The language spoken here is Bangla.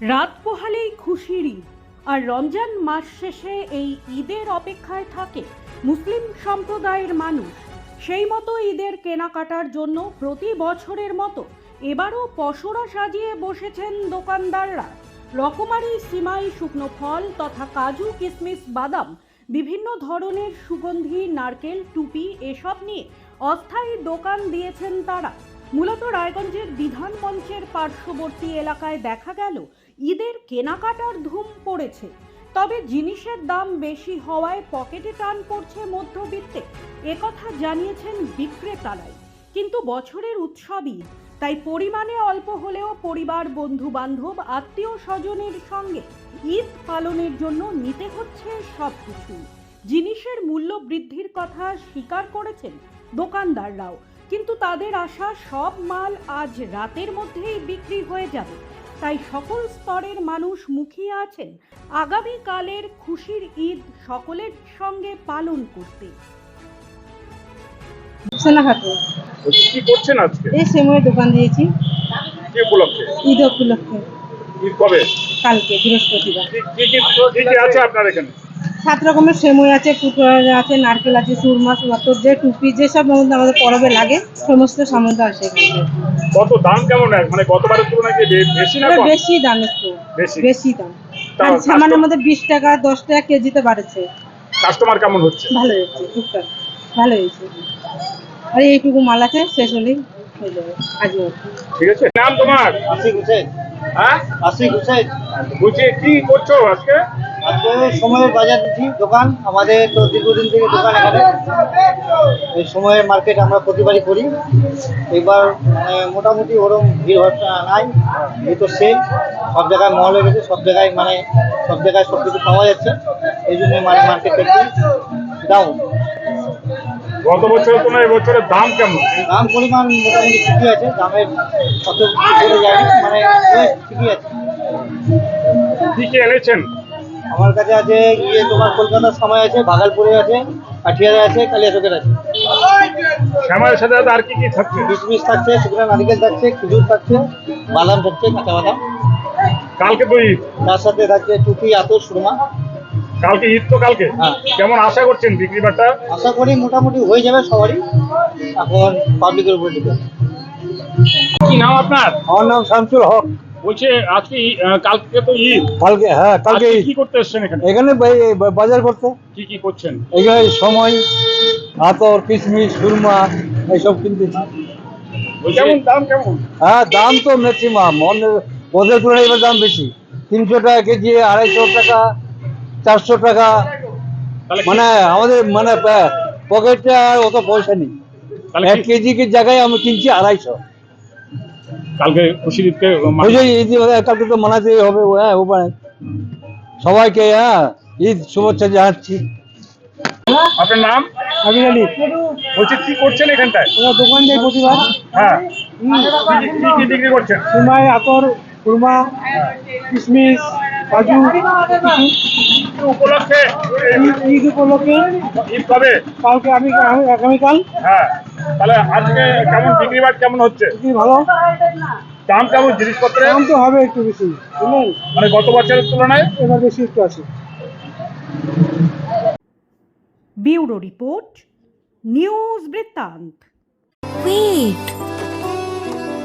রাত পোহালেই খুশির ঈদ। আর রমজান মাস শেষে এই ঈদের অপেক্ষায় থাকে মুসলিম সম্প্রদায়ের মানুষ। সেই মতো ঈদের কেনাকাটার জন্য প্রতি বছরের মতো এবারও পসরা সাজিয়ে বসেছেন দোকানদাররা। রকমারি, সিমাই, শুকনো ফল তথা কাজু কিশমিশ বাদাম, বিভিন্ন ধরনের সুগন্ধি, নারকেল, টুপি এসব নিয়ে অস্থায়ী দোকান দিয়েছেন তারা। মূলত রায়গঞ্জের বিধান মঞ্চের পার্শ্ববর্তী এলাকায় দেখা গেল ঈদের কেনাকাটার ধুম পড়েছে। তবে জিনিসের দাম বেশি হওয়ায় পকেটে টান পড়ছে মধ্যবিত্তে। একথা জানিয়েছেন বিক্রেতারাই। কিন্তু বছরের উৎসব ঈদ, তাই পরিমাণে অল্প হলেও পরিবার বন্ধু বান্ধব আত্মীয় স্বজনের সঙ্গে ঈদ পালনের জন্য নিতে হচ্ছে সব কিছু জিনিসের মূল্য বৃদ্ধির কথা স্বীকার করেছেন দোকানদাররাও। কিন্তু তাদের আশা সব মাল আজ রাতের মধ্যেই বিক্রি হয়ে যাবে। তাই সকল স্তরের মানুষ মুখিয়ে আছেন। আগামীকালের খুশির ঈদ সকলের সঙ্গে পালন করতে। কি করছেন আজকে? এই সময় দোকান দিয়েছি। কি উপলক্ষে? ঈদ উপলক্ষে। ঈদ কবে? কালকে বৃহস্পতিবার। কি কি আছে আপনার এখানে? সাত রকমের সেমই আছে কুকুর আছে নারকেল আছে সুরমা সুমাত্র যে টুপি যেসব আমাদের পরবে লাগে সমস্ত সামন্ত আছে কত দাম কেমন মানে গতবারের তুলনায় কি বেশি না বেশি দাম একটু বেশি? বেশি দাম। আর সামানের মধ্যে বিশ টাকা দশ টাকা কেজিতে বাড়ছে। কাস্টমার কেমন হচ্ছে? ভালো হয়েছে টুকটাক ভালো হয়েছে। আর এইটুকু মাল আছে শেষ হলেই হয়ে যাবে আজকে ঠিক আছে? নাম তোমার? আশিক হোসেন। হ্যাঁ? আশিক হোসেন। বলছি কি করছ আজকে? আজকে সময়ের বাজার দিচ্ছি দোকান আমাদের তো দীর্ঘদিন থেকে দোকান এখানে। এই সময়ের মার্কেট আমরা প্রতিবারই করি। এবার মানে মোটামুটি ওরম ভিড় নাই। এই তো সেম সব জায়গায় মহল হয়ে গেছে সব জায়গায় মানে সব জায়গায় সব কিছু পাওয়া যাচ্ছে। এই জন্য মানে মার্কেটটা একটু ডাউন গত বছরের তুলনায় এবছরের দাম কেমন? দাম পরিমাণ মোটামুটি ঠিকই আছে দামের কত বেড়ে যায়নি মানে ঠিকই আছে। কি কি এনেছেন? আমার কাছে আছে ইয়ে তোমার কলকাতার সময় আছে ভাগালপুরে আছে কাঠিয়ারে আছে কালিয়াচকের আছে। শ্যামার সাথে আর কি কি থাকছে? কিশমিশ থাকছে শুকনো নারিকেল থাকছে খেজুর থাকছে বাদাম থাকছে কাঁচা বাদাম। কালকে তো তার সাথে থাকছে টুপি আতর সুরমা। কালকে ঈদ তো কালকে। হ্যাঁ। কেমন আশা করছেন বিক্রি বাট্টা? আশা করি মোটামুটি হয়ে যাবে সবারই। এখন পাবলিকের উপর ডিপেন্ড কি নাম আপনার? আমার নাম শামসুল হক। বলছে আজকে কালকে তো ঈদ। কালকে হ্যাঁ কালকে কি করতে এসছেন এখানে? বাজার করতে। কি কি করছেন? এখানে সময় আতর কিশমিশ সুরমা এইসব কিনতেছি কেমন দাম কেমন? হ্যাঁ দাম তো ম্যাক্সিমাম ওদের তুলনায় এবার দাম বেশি। তিনশো টাকা কেজি আড়াইশো টাকা চারশো টাকা। মানে আমাদের মানে পকেটে আর অত পয়সা নেই। এক কেজি কি জায়গায় আমি কিনছি আড়াইশো। কালকে ঈদকে তো মানাতে হবে হ্যাঁ উপায় সবাইকে হ্যাঁ ঈদ শুভেচ্ছা জানাচ্ছি। আপনার নাম? আলী। বলছি কি করছেন এখানটায়? দোকান যাই প্রতিবার। হ্যাঁ। কি কি- কি কি বিক্রি করছেন? সিমাই আতর কুরমা কিশমিশ কাজু উপলক্ষে ঈদ- উপলক্ষে ঈদ কবে কালকে আমি আগামীকাল। হ্যাঁ তাহলে আজকে কেমন বিক্রি বাট কেমন হচ্ছে? ভালো। দাম কেমন জিনিসপত্রের? দাম তো হবে একটু বেশি। মানে গত বছরের তুলনায়? এবার বেশি একটু আছে। ব্যুরো রিপোর্ট নিউজ বৃত্তান্ত। Wait.